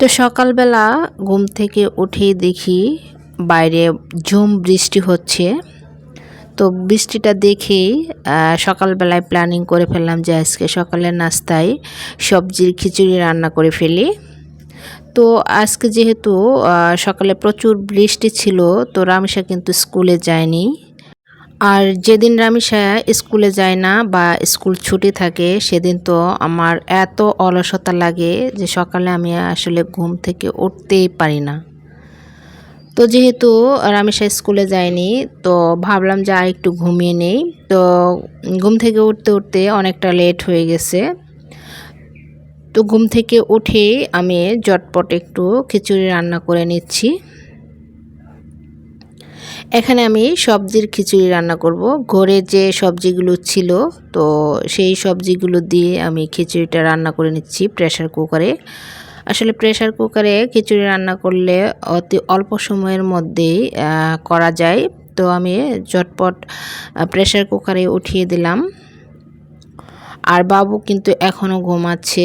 তো সকালবেলা ঘুম থেকে উঠে দেখি বাইরে ঝুম বৃষ্টি হচ্ছে। তো বৃষ্টিটা দেখেই সকালবেলায় প্ল্যানিং করে ফেললাম যে আজকে সকালের নাস্তায় সবজির খিচুড়ি রান্না করে ফেলি। তো আজকে যেহেতু সকালে প্রচুর বৃষ্টি ছিল, তো রামিসা কিন্তু স্কুলে যায়নি। আর যেদিন রামিসা স্কুলে যায় না বা স্কুল ছুটি থাকে, সেদিন তো আমার এত অলসতা লাগে যে সকালে আমি আসলে ঘুম থেকে উঠতেই পারি না। তো যেহেতু রামিসা স্কুলে যায়নি, তো ভাবলাম যে একটু ঘুমিয়ে নেই। তো ঘুম থেকে উঠতে উঠতে অনেকটা লেট হয়ে গেছে। তো ঘুম থেকে উঠে আমি জটপট একটু খিচুড়ি রান্না করে নিচ্ছি। এখানে আমি সবজির খিচুড়ি রান্না করব। ঘরে যে সবজিগুলো ছিল, তো সেই সবজিগুলো দিয়ে আমি খিচুড়িটা রান্না করে নিচ্ছি প্রেশার কুকারে। আসলে প্রেশার কুকারে খিচুড়ি রান্না করলে অতি অল্প সময়ের মধ্যেই করা যায়। তো আমি ঝটপট প্রেশার কুকারে উঠিয়ে দিলাম। আর বাবু কিন্তু এখনও ঘুমাচ্ছে।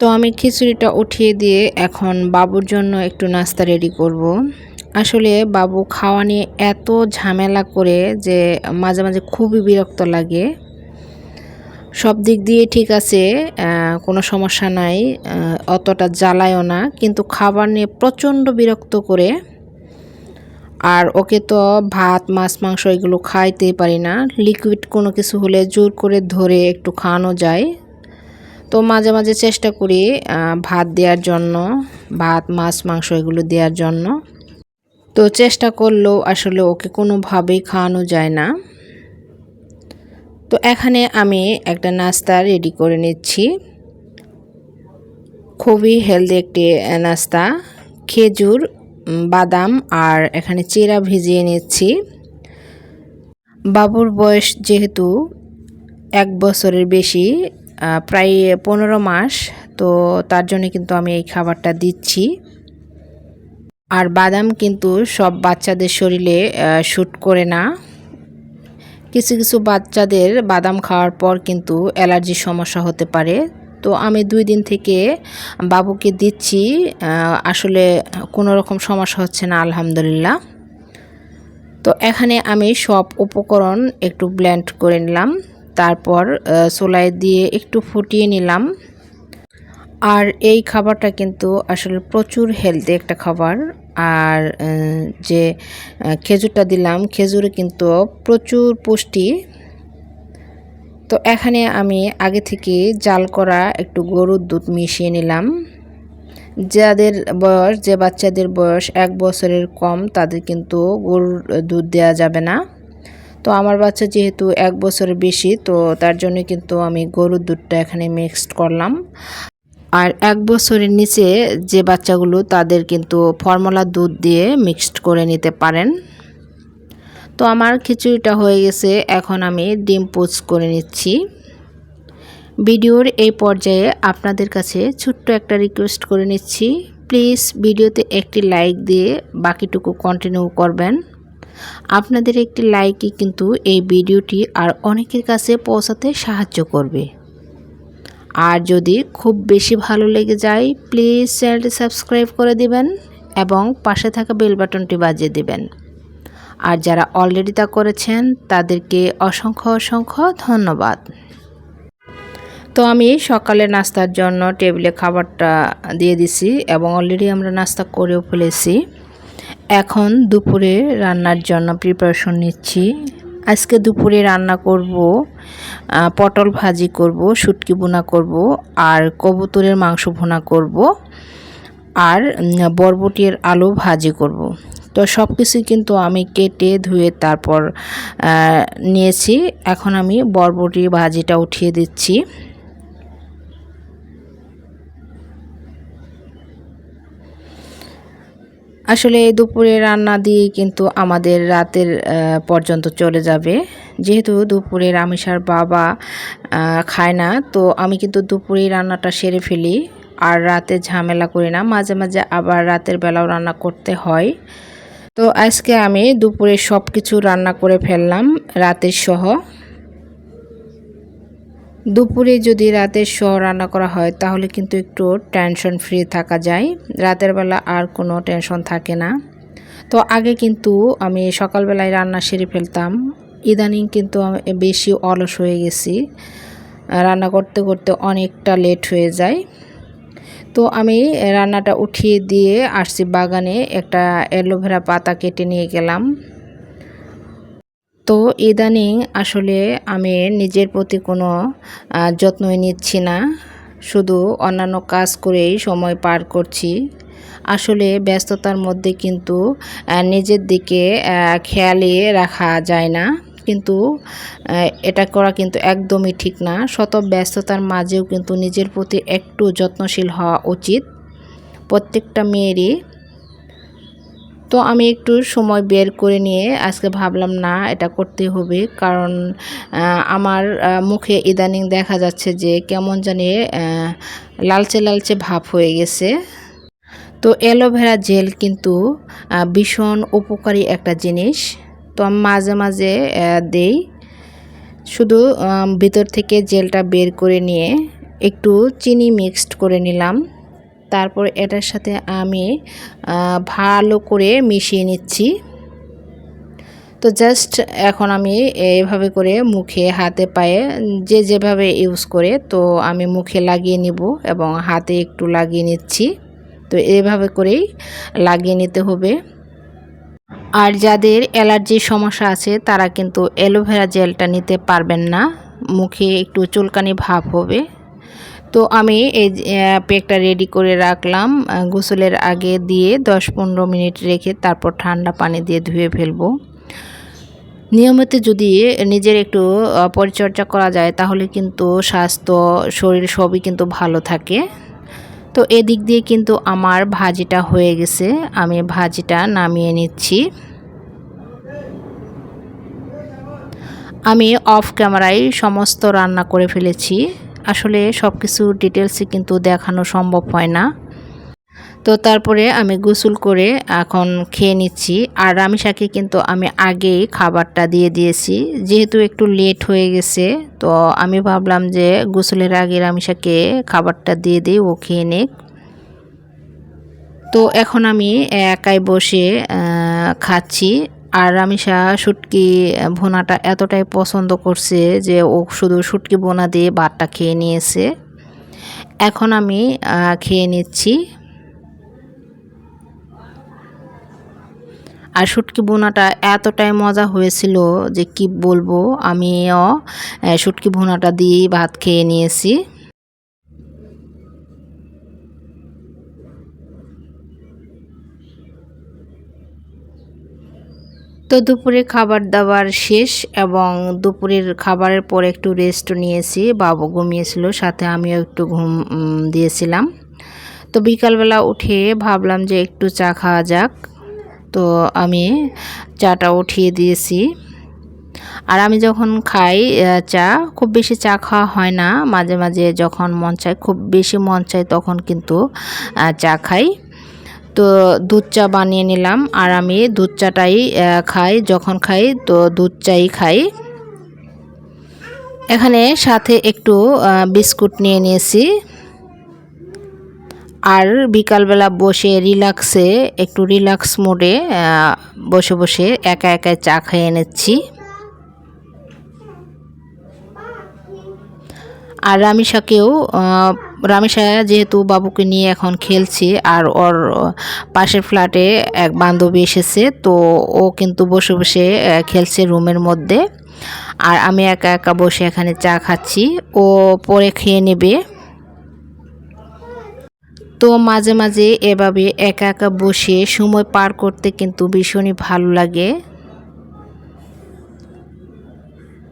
তো আমি খিচুড়িটা উঠিয়ে দিয়ে এখন বাবুর জন্য একটু নাস্তা রেডি করব। আসলে বাবু খাওয়া নিয়ে এত ঝামেলা করে যে মাঝে মাঝে খুবই বিরক্ত লাগে। সব দিক দিয়ে ঠিক আছে কোনো সমস্যা নাই অতটা জ্বালায়ও না, কিন্তু খাবার নিয়ে প্রচণ্ড বিরক্ত করে। আর ওকে তো ভাত, মাছ, মাংস এগুলো খাইতেই পারি না। লিকুইড কোনো কিছু হলে জোর করে ধরে একটু খাওয়ানো যায়। তো মাঝে মাঝে চেষ্টা করি ভাত দেওয়ার জন্য, ভাত, মাছ, মাংস এগুলো দেওয়ার জন্য। তো চেষ্টা করলেও আসলে ওকে কোনোভাবেই খাওয়ানো যায় না। তো এখানে আমি একটা নাস্তা রেডি করে নিচ্ছি। খুবই হেলদি একটি নাস্তা। খেজুর বাদাম আর এখানে চিরা ভিজিয়ে নিচ্ছি। বাবুর বয়স যেহেতু এক বছরের বেশি প্রায় পনেরো মাস, তো তার জন্য কিন্তু আমি এই খাবারটা দিচ্ছি। আর বাদাম কিন্তু সব বাচ্চাদের শরীরে শ্যুট করে না। কিছু কিছু বাচ্চাদের বাদাম খাওয়ার পর কিন্তু অ্যালার্জির সমস্যা হতে পারে। তো আমি দুই দিন থেকে বাবুকে দিচ্ছি আসলে কোনো রকম সমস্যা হচ্ছে না, আলহামদুলিল্লাহ। তো এখানে আমি সব উপকরণ একটু ব্ল্যান্ড করে নিলাম, তারপর সোলাই দিয়ে একটু ফুটিয়ে নিলাম। আর এই খাবারটা কিন্তু আসলে প্রচুর হেলদি একটা খাবার। আর যে খেজুরটা দিলাম, খেজুরে কিন্তু প্রচুর পুষ্টি। তো এখানে আমি আগে থেকে জাল করা একটু গরুর দুধ মিশিয়ে নিলাম। যাদের বয়স, যে বাচ্চাদের বয়স এক বছরের কম, তাদের কিন্তু গরুর দুধ দেওয়া যাবে না। তো আমার বাচ্চা যেহেতু এক বছরের বেশি, তো তার জন্য কিন্তু আমি গরুর দুধটা এখানে মিক্সড করলাম। আর এক বছরের নিচে যে বাচ্চাগুলো, তাদের কিন্তু ফর্মুলা দুধ দিয়ে মিক্সড করে নিতে পারেন। তো আমার খিচুড়িটা হয়ে গেছে, এখন আমি ডিম পোচ করে নিচ্ছি। ভিডিওর এই পর্যায়ে আপনাদের কাছে ছোট্ট একটা রিকোয়েস্ট করে নিচ্ছি। প্লিজ ভিডিওতে একটি লাইক দিয়ে বাকিটুকু কন্টিনিউ করবেন। আপনাদের একটি লাইকই কিন্তু এই ভিডিওটি আর অনেকের কাছে পৌঁছাতে সাহায্য করবে। আর যদি খুব বেশি ভালো লেগে যায় প্লিজ চ্যানেলটি সাবস্ক্রাইব করে দিবেন এবং পাশে থাকা বেল বাটনটি বাজিয়ে দিবেন। আর যারা অলরেডি তা করেছেন, তাদেরকে অসংখ্য অসংখ্য ধন্যবাদ। তো আমি সকালে নাস্তার জন্য টেবিলে খাবারটা দিয়ে দিছি এবং অলরেডি আমরা নাস্তা করেও ফেলেছি। এখন দুপুরে রান্নার জন্য প্রিপারেশন নিচ্ছি। আজকে দুপুরে রান্না করব পটল ভাজি করব, শুটকি বোনা করব, আর কবুতরের মাংস ভোনা করব, আর বরবটির আলু ভাজি করব। তো সব কিছুই কিন্তু আমি কেটে ধুয়ে তারপর নিয়েছি। এখন আমি বরবটি ভাজিটা উঠিয়ে দিচ্ছি। আসলে দুপুরে রান্না দিয়ে কিন্তু আমাদের রাতের পর্যন্ত চলে যাবে। যেহেতু দুপুরে রামেশার বাবা খায় না, তো আমি কিন্তু দুপুরেই রান্নাটা সেরে ফেলি। আর রাতে ঝামেলা করি না, মাঝে মাঝে আবার রাতের বেলাও রান্না করতে হয়। তো আজকে আমি দুপুরে সব কিছু রান্না করে ফেললাম, রাতের সহ। দুপুরে যদি রাতের শো রান্না করা হয়, তাহলে কিন্তু একটু টেনশন ফ্রি থাকা যায়। রাতের বেলা আর কোনো টেনশন থাকে না। তো আগে কিন্তু আমি সকালবেলায় রান্না সেরে ফেলতাম। ইদানিং কিন্তু বেশি অলস হয়ে গেছি। রান্না করতে করতে অনেকটা লেট হয়ে যায়। তো আমি রান্নাটা উঠিয়ে দিয়ে আসছি বাগানে একটা অ্যালোভেরা পাতা কেটে নিয়ে গেলাম। তো ইদানিং আসলে আমি নিজের প্রতি কোনো যত্নই নিচ্ছি না। শুধু অন্যান্য কাজ করেই সময় পার করছি। আসলে ব্যস্ততার মধ্যে কিন্তু নিজের দিকে আহ, খেয়ালই রাখা যায় না। কিন্তু এটা করা কিন্তু একদমই ঠিক না। শত ব্যস্ততার মাঝেও কিন্তু নিজের প্রতি একটু যত্নশীল হওয়া উচিত। প্রত্যেকটা মেয়েরই তো আমি একটু সময় বের করে নিয়ে আজকে ভাবলাম, না, এটা করতে হবে। কারণ আমার মুখে ইদানিং দেখা যাচ্ছে যে কেমন জানি লালচে লালচে ভাব হয়ে গেছে। তো অ্যালোভেরা জেল কিন্তু ভীষণ উপকারী একটা জিনিস। তো আমি মাঝে মাঝে দেই। শুধু ভিতর থেকে জেলটা বের করে নিয়ে একটু চিনি মিক্সড করে নিলাম। তারপর এটার সাথে আমি ভালো করে মিশিয়ে নিচ্ছি। তো জাস্ট এখন আমি এভাবে করে মুখে, হাতে, পায়ে যে যেভাবে ইউজ করে, তো আমি মুখে লাগিয়ে নিব এবং হাতে একটু লাগিয়ে নিচ্ছি। তো এভাবে করেই লাগিয়ে নিতে হবে। আর যাদের অ্যালার্জির সমস্যা আছে, তারা কিন্তু অ্যালোভেরা জেলটা নিতে পারবেন না। মুখে একটু চুলকানি ভাব হবে। তো আমি এই পেকটা রেডি করে রাখলাম গোসলের আগে দিয়ে দশ পনেরো মিনিট রেখে তারপর ঠান্ডা পানি দিয়ে ধুয়ে ফেলব। নিয়মিত যদি নিজের একটু পরিচর্যা করা যায় তাহলে কিন্তু স্বাস্থ্য, শরীর সবই কিন্তু ভালো থাকে। তো এদিক দিয়ে কিন্তু আমার ভাজিটা হয়ে গেছে, আমি ভাজিটা নামিয়ে নিচ্ছি। আমি অফ ক্যামেরায় সমস্ত রান্না করে ফেলেছি। আসলে সব কিছু ডিটেলসে কিন্তু দেখানো সম্ভব হয় না। তো তারপরে আমি গোসল করে এখন খেয়ে নিচ্ছি। আর রামিশাকে কিন্তু আমি আগেই খাবারটা দিয়ে দিয়েছি। যেহেতু একটু লেট হয়ে গেছে, তো আমি ভাবলাম যে গোসলের আগে রামিশাকে খাবারটা দিয়ে দিই, ও খেয়ে নিক। তো এখন আমি একাই বসে খাচ্ছি। আর রামিশা শুটকি ভোনাটা এতটাই পছন্দ করছে যে ও শুধু শুটকি বোনা দিয়ে ভাতটা খেয়ে নিয়েছে। এখন আমি খেয়ে নিচ্ছি। আর শুটকি বোনাটা এতটাই মজা হয়েছিল যে কি বলব, আমিও শুটকি, ভুনাটা দিয়েই ভাত খেয়ে নিয়েছি। তো দুপুরে খাবার দাবার শেষ এবং দুপুরের খাবারের পর একটু রেস্ট নিয়েছি। বাবু ঘুমিয়েছিল, সাথে আমিও একটু ঘুম দিয়েছিলাম। তো বিকালবেলা উঠে ভাবলাম যে একটু চা খাওয়া যাক। তো আমি চাটা উঠিয়ে দিয়েছি। আর আমি যখন খাই চা, খুব বেশি চা খাওয়া হয় না। মাঝে মাঝে যখন মন চায়, খুব বেশি মন চায় তখন কিন্তু চা খাই। তো দুধ চা বানিয়ে নিলাম, আর আমি দুধ চাটাই খাই, যখন খাই তো দুধ চাই খাই। এখানে সাথে একটু বিস্কুট নিয়ে নিয়েছি। আর বিকালবেলা বসে রিল্যাক্সে, একটু রিল্যাক্স মোডে বসে বসে একা একা চা খেয়ে নিচ্ছি। আর রামিসাকেও আহ, রামিসা যেহেতু বাবুকে নিয়ে এখন খেলছে আর ওর পাশের ফ্ল্যাটে এক বান্ধবী এসেছে তো ও কিন্তু বসে বসে খেলছে রুমের মধ্যে। আর আমি একা একা বসে এখানে চা খাচ্ছি ও পরে খেয়ে নেবে। তো মাঝে মাঝে এভাবে একা একা বসে সময় পার করতে কিন্তু ভীষণই ভালো লাগে।